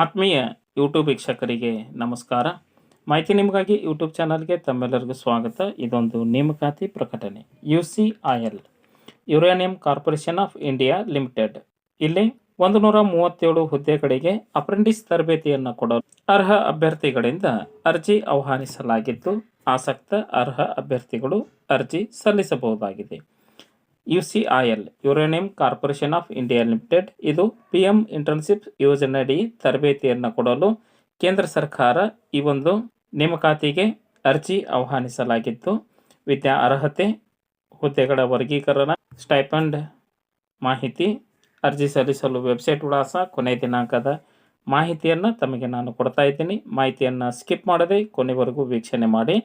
ಆತ್ಮೀಯ ಯೂಟ್ಯೂಬ್ ವೀಕ್ಷಕರಿಗೆ ನಮಸ್ಕಾರ. ಮಾಹಿತಿ ನಿಮಗಾಗಿ ಯೂಟ್ಯೂಬ್ ಚಾನಲ್ಗೆ ತಮ್ಮೆಲ್ಲರಿಗೂ ಸ್ವಾಗತ. ಇದೊಂದು ನೇಮಕಾತಿ ಪ್ರಕಟಣೆ. U C I L uranium corporation of India limited ಇಲ್ಲಿ ಒಂದು ನೂರ ಮೂವತ್ತೇಳು ಹುದ್ದೆಗಳಿಗೆ ಅಪ್ರೆಂಟಿಸ್ ತರಬೇತಿಯನ್ನು ಕೊಡಲು ಅರ್ಹ ಅಭ್ಯರ್ಥಿಗಳಿಂದ ಅರ್ಜಿ ಆಹ್ವಾನಿಸಲಾಗಿದ್ದು, ಆಸಕ್ತ ಅರ್ಹ ಅಭ್ಯರ್ಥಿಗಳು ಅರ್ಜಿ ಸಲ್ಲಿಸಬಹುದಾಗಿದೆ. U C I L uranium corporation of India limited ಇದು ಪಿ ಎಂ ಇಂಟರ್ನ್ಶಿಪ್ ಯೋಜನೆಯಡಿ ತರಬೇತಿಯನ್ನು ಕೊಡಲು ಕೇಂದ್ರ ಸರ್ಕಾರ ಈ ಒಂದು ನೇಮಕಾತಿಗೆ ಅರ್ಜಿ ಆಹ್ವಾನಿಸಲಾಗಿತ್ತು. ವಿದ್ಯಾ ಅರ್ಹತೆ, ಹುದ್ದೆಗಳ ವರ್ಗೀಕರಣ, ಸ್ಟೈಪಂಡ್ ಮಾಹಿತಿ, ಅರ್ಜಿ ಸಲ್ಲಿಸಲು ವೆಬ್ಸೈಟ್ ವಿಳಾಸ ಕೊನೆಯ ದಿನಾಂಕದ ಮಾಹಿತಿಯನ್ನು ತಮಗೆ ನಾನು ಕೊಡ್ತಾ ಇದ್ದೀನಿ. ಮಾಹಿತಿಯನ್ನು ಸ್ಕಿಪ್ ಮಾಡದೆ ಕೊನೆವರೆಗೂ ವೀಕ್ಷಣೆ ಮಾಡಿ.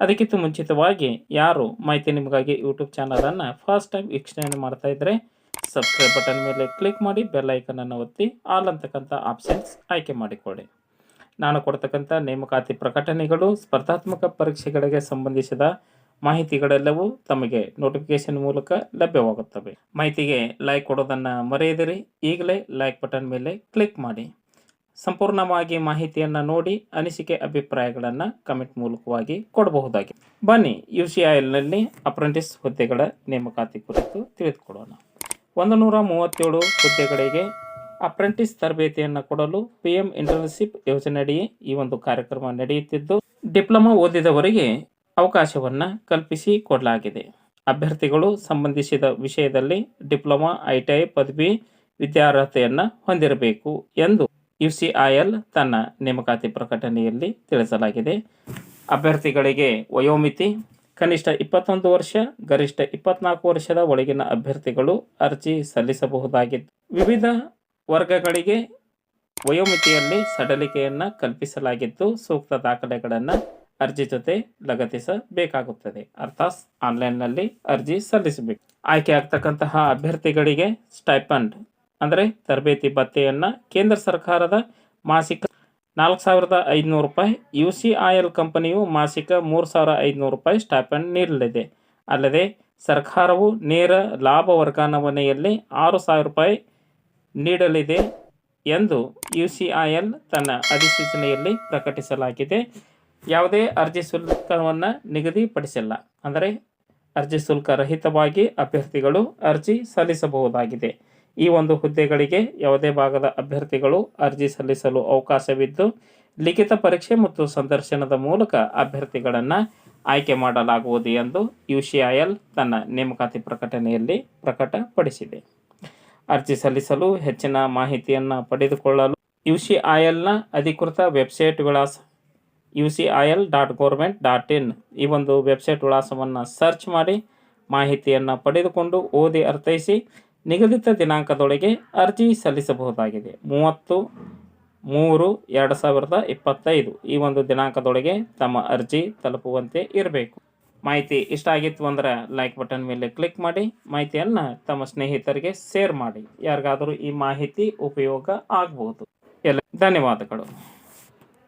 ಅದಕ್ಕಿಂತ ಮುಂಚಿತವಾಗಿ ಯಾರು ಮಾಹಿತಿ ನಿಮಗಾಗಿ ಯೂಟ್ಯೂಬ್ ಚಾನಲನ್ನು ಫಸ್ಟ್ ಟೈಮ್ ವೀಕ್ಷಣೆ ಮಾಡ್ತಾ ಇದ್ದರೆ ಸಬ್ಸ್ಕ್ರೈಬ್ ಬಟನ್ ಮೇಲೆ ಕ್ಲಿಕ್ ಮಾಡಿ ಬೆಲ್ ಐಕನನ್ನು ಒತ್ತಿ ಆಲ್ ಅಂತಕ್ಕಂಥ ಆಪ್ಷನ್ಸ್ ಆಯ್ಕೆ ಮಾಡಿಕೊಳ್ಳಿ. ನಾನು ಕೊಡ್ತಕ್ಕಂಥ ನೇಮಕಾತಿ ಪ್ರಕಟಣೆಗಳು, ಸ್ಪರ್ಧಾತ್ಮಕ ಪರೀಕ್ಷೆಗಳಿಗೆ ಸಂಬಂಧಿಸಿದ ಮಾಹಿತಿಗಳೆಲ್ಲವೂ ತಮಗೆ ನೋಟಿಫಿಕೇಶನ್ ಮೂಲಕ ಲಭ್ಯವಾಗುತ್ತವೆ. ಮಾಹಿತಿಗೆ ಲೈಕ್ ಕೊಡೋದನ್ನು ಮರೆಯದಿರಿ. ಈಗಲೇ ಲೈಕ್ ಬಟನ್ ಮೇಲೆ ಕ್ಲಿಕ್ ಮಾಡಿ. ಸಂಪೂರ್ಣವಾಗಿ ಮಾಹಿತಿಯನ್ನು ನೋಡಿ ಅನಿಸಿಕೆ ಅಭಿಪ್ರಾಯಗಳನ್ನು ಕಮೆಂಟ್ ಮೂಲಕವಾಗಿ ಕೊಡಬಹುದಾಗಿದೆ ಬನ್ನಿ ಯು ಸಿ ಐ ಎಲ್ನಲ್ಲಿ ಅಪ್ರೆಂಟಿಸ್ ಹುದ್ದೆಗಳ ನೇಮಕಾತಿ ಕುರಿತು ತಿಳಿದುಕೊಡೋಣ ಒಂದು ನೂರ ಮೂವತ್ತೇಳು ಹುದ್ದೆಗಳಿಗೆ ಅಪ್ರೆಂಟಿಸ್ ತರಬೇತಿಯನ್ನು ಕೊಡಲು ಪಿ ಎಂ ಇಂಟರ್ನ್ಶಿಪ್ ಯೋಜನೆಯಡಿ ಈ ಒಂದು ಕಾರ್ಯಕ್ರಮ ನಡೆಯುತ್ತಿದ್ದು, ಡಿಪ್ಲೊಮಾ ಓದಿದವರಿಗೆ ಅವಕಾಶವನ್ನು ಕಲ್ಪಿಸಿ ಕೊಡಲಾಗಿದೆ. ಅಭ್ಯರ್ಥಿಗಳು ಸಂಬಂಧಿಸಿದ ವಿಷಯದಲ್ಲಿ ಡಿಪ್ಲೊಮಾ ಐಟಿಐ ಪದವಿ ವಿದ್ಯಾರ್ಹತೆಯನ್ನು ಹೊಂದಿರಬೇಕು ಎಂದು ಯು ಸಿ ಐ ಎಲ್ ತನ್ನ ನೇಮಕಾತಿ ಪ್ರಕಟಣೆಯಲ್ಲಿ ತಿಳಿಸಲಾಗಿದೆ. ಅಭ್ಯರ್ಥಿಗಳಿಗೆ ವಯೋಮಿತಿ, ಕನಿಷ್ಠ ಇಪ್ಪತ್ತೊಂದು ವರ್ಷ, ಗರಿಷ್ಠ ಇಪ್ಪತ್ನಾಲ್ಕು ವರ್ಷದ ಒಳಗಿನ ಅಭ್ಯರ್ಥಿಗಳು ಅರ್ಜಿ ಸಲ್ಲಿಸಬಹುದಾಗಿದ್ದು ವಿವಿಧ ವರ್ಗಗಳಿಗೆ ವಯೋಮಿತಿಯಲ್ಲಿ ಸಡಲಿಕೆಯನ್ನು ಕಲ್ಪಿಸಲಾಗಿದ್ದು, ಸೂಕ್ತ ದಾಖಲೆಗಳನ್ನು ಅರ್ಜಿ ಜೊತೆ ಲಗತ್ತಿಸಬೇಕಾಗುತ್ತದೆ. ಅರ್ಥಾತ್ ಆನ್ಲೈನ್ನಲ್ಲಿ ಅರ್ಜಿ ಸಲ್ಲಿಸಬೇಕು. ಆಯ್ಕೆ ಆಗ್ತಕ್ಕಂತಹ ಅಭ್ಯರ್ಥಿಗಳಿಗೆ ಸ್ಟೈಪಂಡ್ ಅಂದರೆ ತರಬೇತಿ ಭತ್ತೆಯನ್ನು ಕೇಂದ್ರ ಸರ್ಕಾರದ ಮಾಸಿಕ ನಾಲ್ಕು ಸಾವಿರದ ಐದುನೂರು ರೂಪಾಯಿ ಯು ಸಿ ಐ ಎಲ್ ಕಂಪನಿಯು ಮಾಸಿಕ ಮೂರು ಸಾವಿರ ಐದುನೂರು ರೂಪಾಯಿ ಸ್ಟಾಪನ್ ನೀಡಲಿದೆ. ಅಲ್ಲದೆ, ಸರ್ಕಾರವು ನೇರ ಲಾಭ ವರ್ಗಾವಣೆಯಲ್ಲಿ ಆರು ಸಾವಿರ ರೂಪಾಯಿ ನೀಡಲಿದೆ ಎಂದು ಯು ಸಿ ಐ ಎಲ್ ತನ್ನ ಅಧಿಸೂಚನೆಯಲ್ಲಿ ಪ್ರಕಟಿಸಲಾಗಿದೆ. ಯಾವುದೇ ಅರ್ಜಿ ಶುಲ್ಕವನ್ನು ನಿಗದಿಪಡಿಸಿಲ್ಲ. ಅಂದರೆ, ಅರ್ಜಿ ಶುಲ್ಕ ರಹಿತವಾಗಿ ಅಭ್ಯರ್ಥಿಗಳು ಅರ್ಜಿ ಸಲ್ಲಿಸಬಹುದಾಗಿದೆ. ಈ ಒಂದು ಹುದ್ದೆಗಳಿಗೆ ಯಾವುದೇ ಭಾಗದ ಅಭ್ಯರ್ಥಿಗಳು ಅರ್ಜಿ ಸಲ್ಲಿಸಲು ಅವಕಾಶವಿದ್ದು, ಲಿಖಿತ ಪರೀಕ್ಷೆ ಮತ್ತು ಸಂದರ್ಶನದ ಮೂಲಕ ಅಭ್ಯರ್ಥಿಗಳನ್ನು ಆಯ್ಕೆ ಮಾಡಲಾಗುವುದು ಎಂದು ಯು ಸಿ ಐ ಎಲ್ ತನ್ನ ನೇಮಕಾತಿ ಪ್ರಕಟಣೆಯಲ್ಲಿ ಪ್ರಕಟಪಡಿಸಿದೆ. ಅರ್ಜಿ ಸಲ್ಲಿಸಲು ಹೆಚ್ಚಿನ ಮಾಹಿತಿಯನ್ನು ಪಡೆದುಕೊಳ್ಳಲು ಯು ಸಿ ಐ ಎಲ್ನ ಅಧಿಕೃತ ವೆಬ್ಸೈಟ್ ವಿಳಾಸ U C I L dot government dot in ಈ ಒಂದು ವೆಬ್ಸೈಟ್ ವಿಳಾಸವನ್ನು ಸರ್ಚ್ ಮಾಡಿ ಮಾಹಿತಿಯನ್ನು ಪಡೆದುಕೊಂಡು ಓದಿ ಅರ್ಥೈಸಿ ನಿಗದಿತ ದಿನಾಂಕದೊಳಗೆ ಅರ್ಜಿ ಸಲ್ಲಿಸಬಹುದಾಗಿದೆ. ಮೂವತ್ತು, ಮೂರು, ಎರಡು ಸಾವಿರದ ಇಪ್ಪತ್ತೈದು ಈ ಒಂದು ದಿನಾಂಕದೊಳಗೆ ತಮ್ಮ ಅರ್ಜಿ ತಲುಪುವಂತೆ ಇರಬೇಕು. ಮಾಹಿತಿ ಇಷ್ಟ ಆಗಿತ್ತು ಅಂದ್ರೆ ಲೈಕ್ ಬಟನ್ ಮೇಲೆ ಕ್ಲಿಕ್ ಮಾಡಿ, ಮಾಹಿತಿಯನ್ನು ತಮ್ಮ ಸ್ನೇಹಿತರಿಗೆ ಶೇರ್ ಮಾಡಿ. ಯಾರಿಗಾದರೂ ಈ ಮಾಹಿತಿ ಉಪಯೋಗ ಆಗ್ಬೋದು. ಎಲ್ಲ ಧನ್ಯವಾದಗಳು.